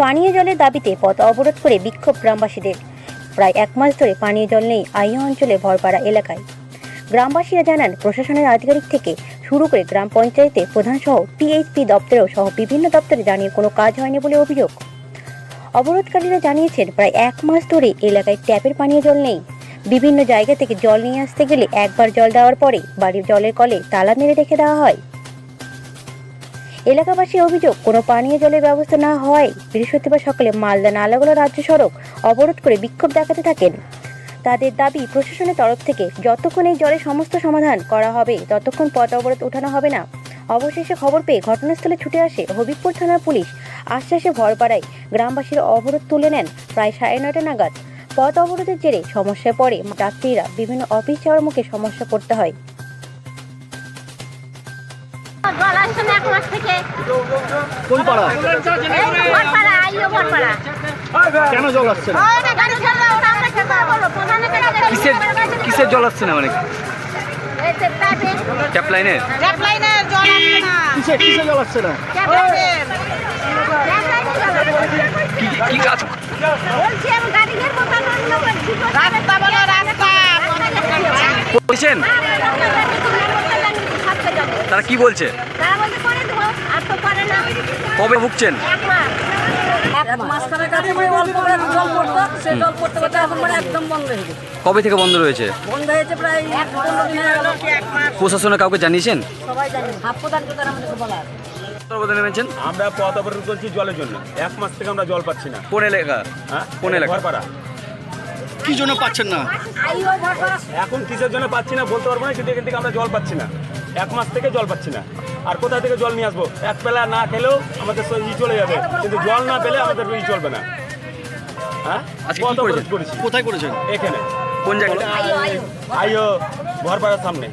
পানীয় জলের দাবিতে পথ অবরোধ করে বিক্ষোভ গ্রামবাসীদের। প্রায় এক মাস ধরে পানীয় জল নেই আইয়া অঞ্চলে ভরপাড়া এলাকায়। গ্রামবাসীরা জানান, প্রশাসনের আধিকারিক থেকে শুরু করে গ্রাম পঞ্চায়েতে প্রধান সহ টিএইচপি দপ্তরেও সহ বিভিন্ন দপ্তরে জানিয়ে কোনো কাজ হয়নি বলে অভিযোগ। অবরোধকারীরা জানিয়েছেন, প্রায় এক মাস ধরে এলাকায় ট্যাপের পানীয় জল নেই। বিভিন্ন জায়গা থেকে জল নিয়ে আসতে গেলে একবার জল দেওয়ার পরে বাড়ির জলের কলে তালা মেরে রেখে দেওয়া হয়। এলাকাবাসীর অভিযোগ, কোনো পানীয় জলের ব্যবস্থা না হওয়ায় বৃহস্পতিবার সকালে মালদা নালাগোলা রাজ্য সড়ক অবরোধ করে বিক্ষোভ দেখাতে থাকেন। তাদের দাবি, প্রশাসনের তরফ থেকে যতক্ষণ এই জলের সমস্ত সমাধান করা হবে, ততক্ষণ পথ অবরোধ ওঠানো হবে না। অবশেষে খবর পেয়ে ঘটনাস্থলে ছুটে আসে হবিবপুর থানার পুলিশ। আশ্বাসে ভর পাড়ায় গ্রামবাসীর অবরোধ তুলে নেন প্রায় সাড়ে নয়টা নাগাদ। পথ অবরোধের জেরে সমস্যায় পড়ে যাত্রীরা। বিভিন্ন অফিস যাওয়ার মুখে সমস্যা পড়তে হয়। জল এক মাস থেকে। কোন পাড়া? এই আইও ভরপাড়া। কেন জল আসছে না? কিসের কিসের জল আসছে না মানে? ট্যাপে, লাইনের ট্যাপ লাইনের জল আসছে না। কিসে কিসে জল আসছে না? ট্যাপ লাইনের। কি কি কাজ? বলছি আমি গাড়ি ঘের বোতল অন্য করে দুটো রাস্তা বলো রাস্তা। করেছেন তারা কি বলছে? কবে ভুগছেন? মানে অল্প করে জল পড়তো সেই জল পড়তে পড়তে এখন একদম বন্ধ গেছে। কবে থেকে বন্ধ রয়েছে? বন্ধ হয়েছে প্রায় পনেরো দিন গেল প্রশাসনে কাউকে জানিয়েছেন? নেমেছেন? আমরা পথ অবরোধ করছি জলের জন্য। এক মাস থেকে আমরা জল পাচ্ছি না। কোন এলাকা? হ্যাঁ? কোন এলাকা? কি জন্য পাচ্ছেন না? এখন কিসের জন্য পাচ্ছি না বলতে পারব না কিন্তু এখান থেকে আমরা জল পাচ্ছি না। এক মাস থেকে জল পাচ্ছি না। আর কোথা থেকে জল নিয়ে আসব? এক বেলা না খেলেও আমাদের শরীর ই চলে যাবে। কিন্তু জল না পেলে আমাদের ই চলবে না। হ্যাঁ? অবরোধ কোথায় করেছেন? এখানে। কোন জায়গায়? আইও ঘরপাড়ার সামনে।